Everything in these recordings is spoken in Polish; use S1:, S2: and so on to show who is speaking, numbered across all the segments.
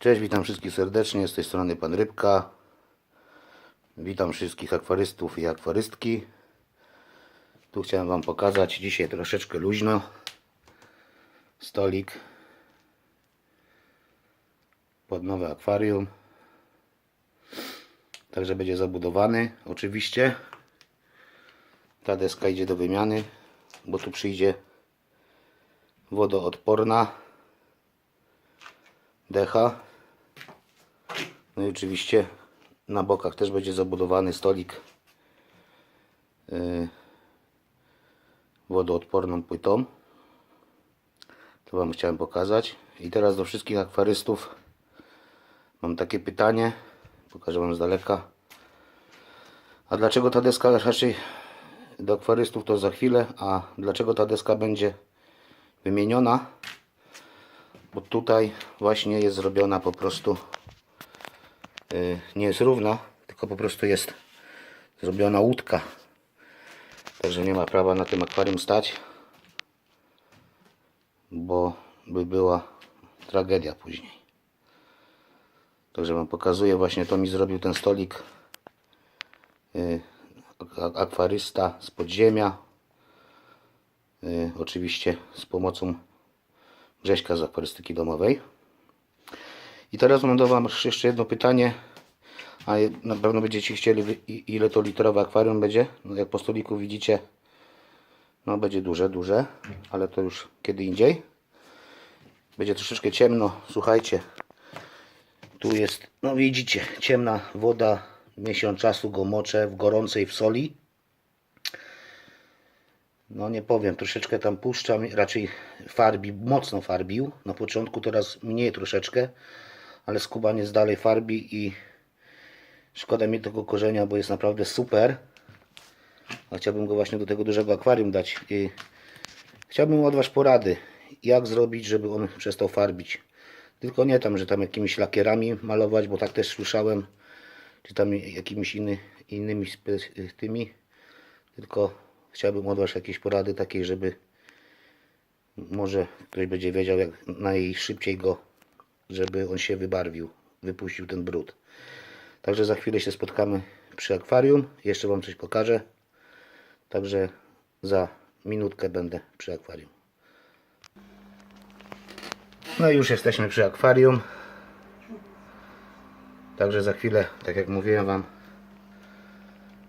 S1: Cześć, witam wszystkich serdecznie, z tej strony Pan Rybka. Witam wszystkich akwarystów i akwarystki. Tu chciałem Wam pokazać dzisiaj troszeczkę luźno. Stolik pod nowe akwarium. Także będzie zabudowany oczywiście. Ta deska idzie do wymiany, bo tu przyjdzie wodoodporna decha. No i oczywiście na bokach też będzie zabudowany stolik yy, wodoodporną płytą. To Wam chciałem pokazać. I teraz do wszystkich akwarystów mam takie pytanie. Pokażę Wam z daleka. A dlaczego ta deska raczej do akwarystów to za chwilę, a dlaczego ta deska będzie wymieniona? Bo tutaj właśnie jest zrobiona po prostu nie jest równa, tylko po prostu jest zrobiona łódka. Także nie ma prawa na tym akwarium stać, bo by była tragedia później. Także Wam pokazuję, właśnie to mi zrobił ten stolik ak- akwarysta z podziemia. Yy, oczywiście z pomocą Grześka z akwarystyki domowej. I teraz mam do Wam jeszcze jedno pytanie. A na pewno będziecie chcieli, ile to litrowe akwarium będzie. No jak po stoliku widzicie, no będzie duże, duże, ale to już kiedy indziej. Będzie troszeczkę ciemno, słuchajcie. Tu jest, no widzicie, ciemna woda. Miesiąc czasu go moczę w gorącej w soli. No nie powiem, troszeczkę tam puszczam, raczej farbi, mocno farbił. Na początku teraz mniej troszeczkę, ale skubaniec dalej farbi i szkoda mi tego korzenia, bo jest naprawdę super. A chciałbym go właśnie do tego dużego akwarium dać. I chciałbym od Was porady, jak zrobić, żeby on przestał farbić. Tylko nie tam, że tam jakimiś lakierami malować, bo tak też słyszałem, czy tam jakimiś inny, innymi tymi, tylko chciałbym od Was jakieś porady takiej, żeby może ktoś będzie wiedział jak najszybciej go, żeby on się wybarwił, wypuścił ten brud. Także za chwilę się spotkamy przy akwarium, jeszcze Wam coś pokażę. Także za minutkę będę przy akwarium. No i już jesteśmy przy akwarium. Także za chwilę, tak jak mówiłem Wam,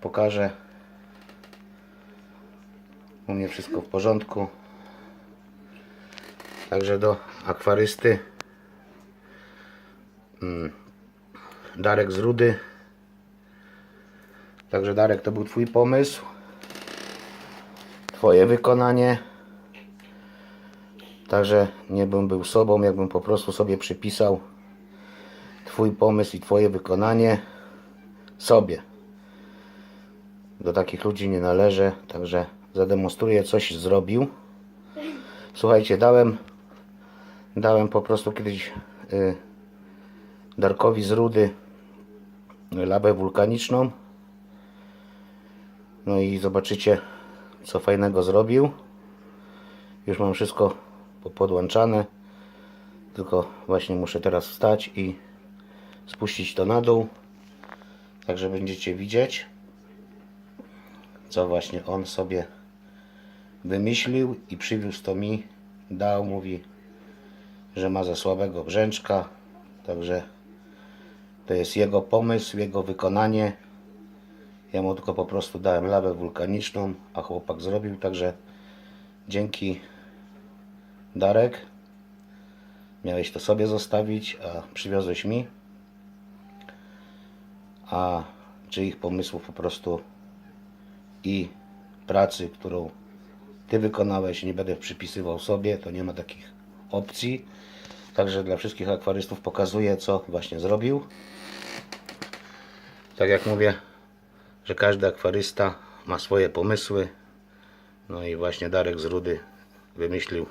S1: pokażę. U mnie wszystko w porządku. Także do akwarysty. Mm, Darek z Rudy. Także Darek to był Twój pomysł. Twoje wykonanie. Także nie bym był sobą, jakbym po prostu sobie przypisał Twój pomysł i Twoje wykonanie sobie. Do takich ludzi nie należę, także zademonstruję coś zrobił. Słuchajcie, dałem dałem po prostu kiedyś y, Darkowi z Rudy labę wulkaniczną. No i zobaczycie co fajnego zrobił. Już mam wszystko podłączane. Tylko właśnie muszę teraz wstać i spuścić to na dół. Także będziecie widzieć co właśnie on sobie wymyślił i przywiózł to mi. Dał, mówi, że ma za słabego brzęczka. Także to jest jego pomysł, jego wykonanie. Ja mu tylko po prostu dałem lawę wulkaniczną, a chłopak zrobił. Także dzięki Darek. Miałeś to sobie zostawić, a przywiozłeś mi. A czyich pomysłów po prostu i pracy, którą Ty wykonałeś, nie będę przypisywał sobie, to nie ma takich opcji. Także dla wszystkich akwarystów pokazuję, co właśnie zrobił. Tak jak mówię, że każdy akwarysta ma swoje pomysły. No i właśnie Darek z Rudy wymyślił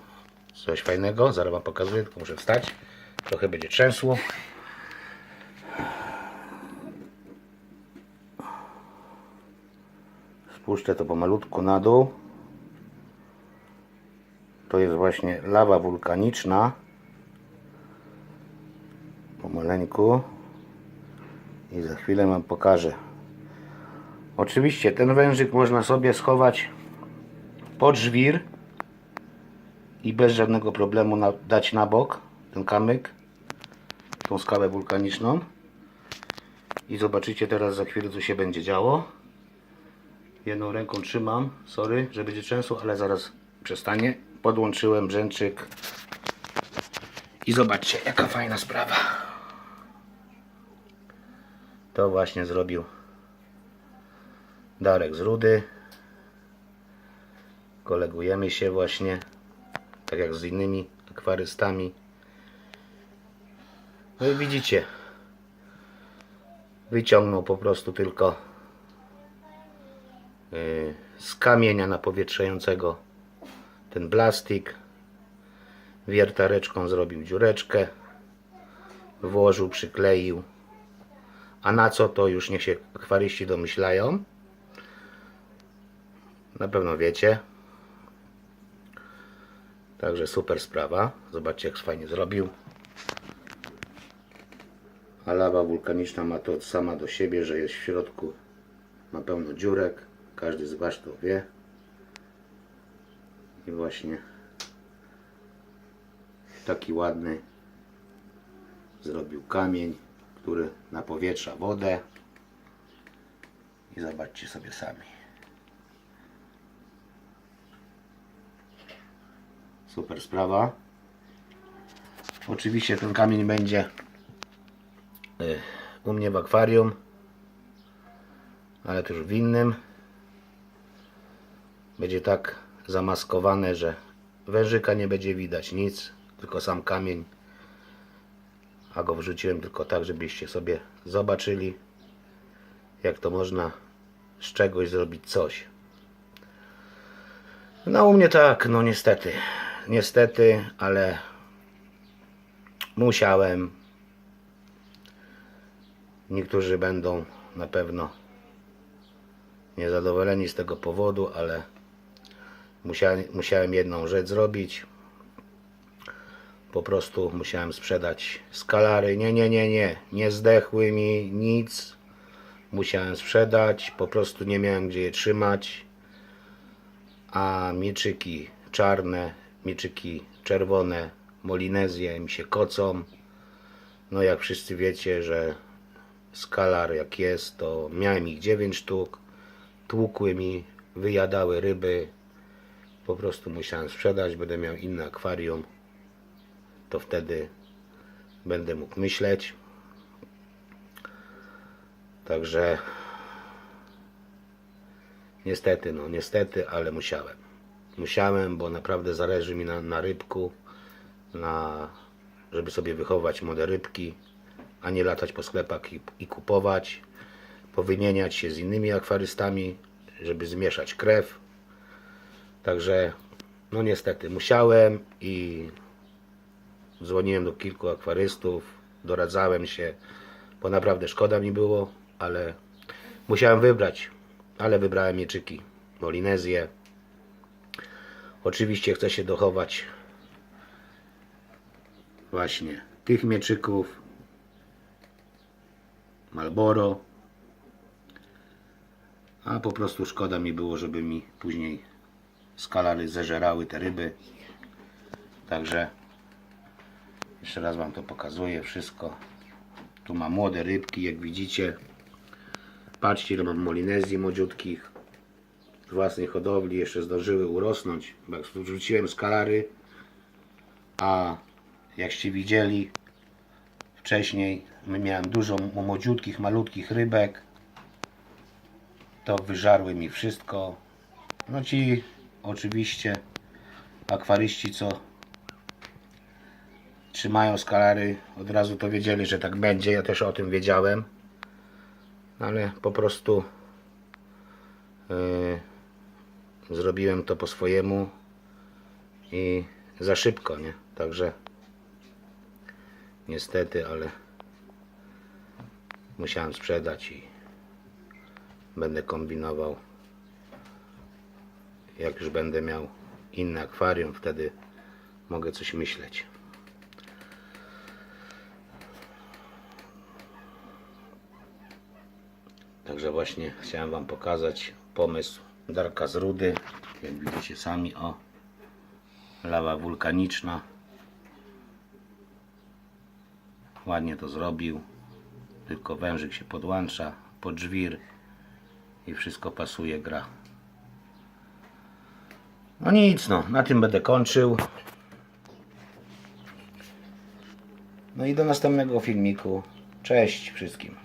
S1: coś fajnego. Zaraz Wam pokazuję, tylko muszę wstać. Trochę będzie trzęsło. Spuszczę to pomalutku na dół. To jest właśnie lawa wulkaniczna. I za chwilę Wam pokażę. Oczywiście ten wężyk można sobie schować pod żwir i bez żadnego problemu na, dać na bok ten kamyk, tą skałę wulkaniczną. I zobaczycie teraz za chwilę co się będzie działo. Jedną ręką trzymam, sorry, że będzie trzęsło, ale zaraz przestanie. Podłączyłem brzęczyk i zobaczcie jaka fajna sprawa. To właśnie zrobił Darek z Rudy. Kolegujemy się właśnie, tak jak z innymi akwarystami. No i widzicie, wyciągnął po prostu tylko yy, z kamienia napowietrzającego ten plastik. Wiertareczką zrobił dziureczkę, włożył, przykleił. A na co to już niech się akwaryści domyślają. Na pewno wiecie. Także super sprawa. Zobaczcie jak fajnie zrobił. A lawa wulkaniczna ma to sama do siebie, że jest w środku ma pełno dziurek. Każdy z Was to wie. I właśnie taki ładny zrobił kamień, który napowietrza wodę. I zobaczcie sobie sami. Super sprawa. Oczywiście ten kamień będzie y, u mnie w akwarium, ale też w innym. Będzie tak zamaskowane, że wężyka nie będzie widać nic, tylko sam kamień. A go wrzuciłem tylko tak, żebyście sobie zobaczyli, jak to można z czegoś zrobić coś. No u mnie tak, no niestety. Niestety, ale musiałem. Niektórzy będą na pewno niezadowoleni z tego powodu, ale musiałem, musiałem jedną rzecz zrobić. Po prostu musiałem sprzedać skalary. Nie, nie, nie, nie. Nie zdechły mi nic. Musiałem sprzedać. Po prostu nie miałem gdzie je trzymać. A mieczyki czarne, mieczyki czerwone, molinezje mi się kocą. No jak wszyscy wiecie, że skalar jak jest, to miałem ich 9 sztuk. Tłukły mi, wyjadały ryby. Po prostu musiałem sprzedać, będę miał inne akwarium. To wtedy będę mógł myśleć. Także niestety, no niestety, ale musiałem. Musiałem, bo naprawdę zależy mi na, na rybku, na, żeby sobie wychować młode rybki, a nie latać po sklepach i, i kupować, powymieniać się z innymi akwarystami, żeby zmieszać krew. Także, no niestety, musiałem i dzwoniłem do kilku akwarystów, doradzałem się, bo naprawdę szkoda mi było, ale musiałem wybrać, ale wybrałem mieczyki, molinezję. Oczywiście chcę się dochować właśnie tych mieczyków, Malboro, a po prostu szkoda mi było, żeby mi później skalary zeżerały te ryby. Także jeszcze raz Wam to pokazuję wszystko. Tu mam młode rybki, jak widzicie. Patrzcie, ile mam molinezji młodziutkich z własnej hodowli. Jeszcze zdążyły urosnąć. Wrzuciłem skalary, a jakście widzieli wcześniej, miałem dużo młodziutkich, malutkich rybek. To wyżarły mi wszystko. No ci oczywiście akwaryści, co trzymają skalary, od razu to wiedzieli, że tak będzie. Ja też o tym wiedziałem. Ale po prostu yy, zrobiłem to po swojemu i za szybko, nie? Także niestety, ale musiałem sprzedać i będę kombinował jak już będę miał inne akwarium, wtedy mogę coś myśleć. Także właśnie chciałem Wam pokazać pomysł Darka z Rudy. Jak widzicie sami, o lawa wulkaniczna. Ładnie to zrobił. Tylko wężyk się podłącza pod żwir i wszystko pasuje, gra. No nic, no, na tym będę kończył. No i do następnego filmiku. Cześć wszystkim.